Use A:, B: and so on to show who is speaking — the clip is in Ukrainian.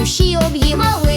A: кущі об'їмали.